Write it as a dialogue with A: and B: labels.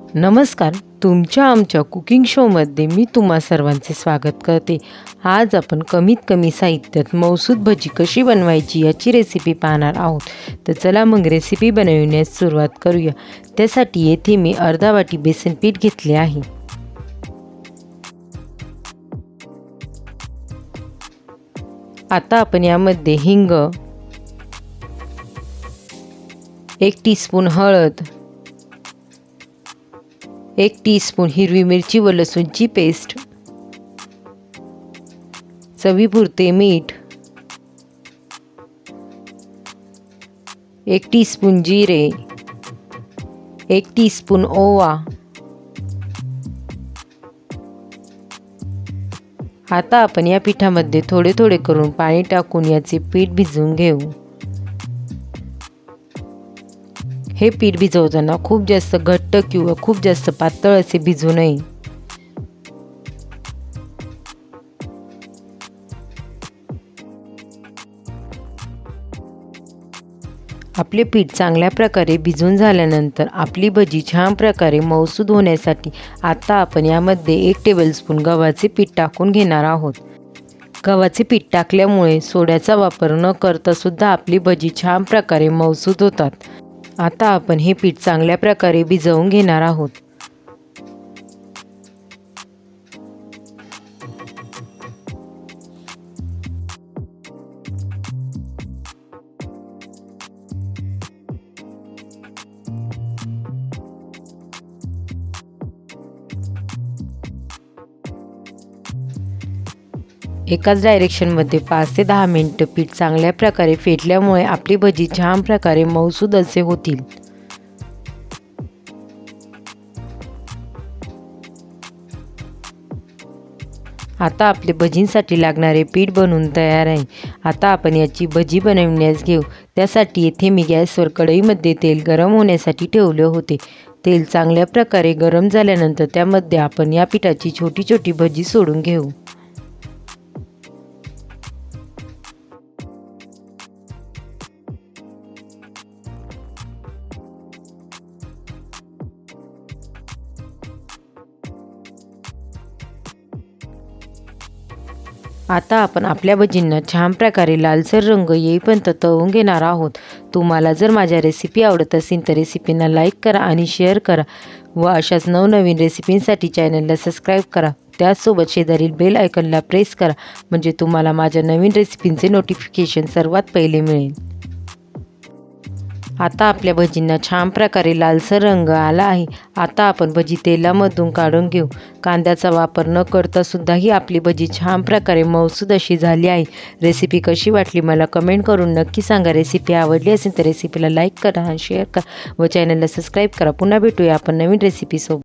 A: नमस्कार तुमच्या आमच्या कुकिंग शोमध्ये मी तुम्हा सर्वांचे स्वागत करते. आज आपण कमीत कमी साहित्यात मौसूद भजी कशी बनवायची याची रेसिपी पाहणार आहोत. तर चला मग रेसिपी बनविण्यास सुरुवात करूया. त्यासाठी येथे मी अर्धा वाटी बेसन पीठ घेतले आहे. आता आपण यामध्ये हिंग एक टीस्पून हळद एक टीस्पून हिरवी मिरची व लसूणची पेस्ट चवीपुरते मीठ. एक टीस्पून जिरे. एक टीस्पून ओवा. आता आपण या पिठामध्ये थोडे थोडे करून पाणी टाकून याचे पीठ भिजवून घेऊ. हे पीठ भिजवताना खूप जास्त घट्ट किंवा खूप जास्त पातळ असे भिजू नये. आपले पीठ चांगल्या प्रकारे भिजून झाल्यानंतर आपली भजी छान प्रकारे मौसूद होण्यासाठी आता आपण यामध्ये एक टेबलस्पून गव्हाचे पीठ टाकून घेणार आहोत. गव्हाचे पीठ टाकल्यामुळे सोड्याचा वापर न करता सुद्धा आपली भजी छान प्रकारे मौसूद होतात. आता आपण हे पीठ चांगल्या प्रकारे भिजवून घेणार आहोत. एकाच डायरेक्शनमध्ये पाच ते दहा मिनटं पीठ चांगल्या प्रकारे फेटल्यामुळे आपली भजी छान प्रकारे मौसूद असे होतील. आता आपले भजींसाठी लागणारे पीठ बनवून तयार आहे. आता आपण याची भजी बनवण्यास घेऊ. त्यासाठी येथे मी गॅसवर कढईमध्ये तेल गरम होण्यासाठी ठेवले होते. तेल चांगल्या प्रकारे गरम झाल्यानंतर त्यामध्ये आपण या पिठाची छोटी छोटी भजी सोडून घेऊ. आता आपण आपल्या भजींना छान प्रकारे लालसर रंग येईपर्यंत तळून घेणार आहोत. तुम्हाला जर माझ्या रेसिपी आवडत असेल तर रेसिपींना लाईक करा आणि शेअर करा व अशाच नवनवीन रेसिपींसाठी चॅनलला सबस्क्राईब करा. त्याचसोबत शेजारील बेल आयकनला प्रेस करा म्हणजे तुम्हाला माझ्या नवीन रेसिपींचे नोटिफिकेशन सर्वात पहिले मिळेल. आता आपल्या भजींना छान प्रकारे लालसर रंग आला आहे. आता आपण भजी तेलामधून काढून घेऊ. कांद्याचा वापर न करता सुद्धाही आपली भजी छान प्रकारे मौसूद अशी झाली आहे. रेसिपी कशी वाटली मला कमेंट करून नक्की सांगा. रेसिपी आवडली असेल तर रेसिपीला लाईक करा शेअर करा व चॅनलला सबस्क्राईब करा. पुन्हा भेटूया आपण नवीन रेसिपीसोबत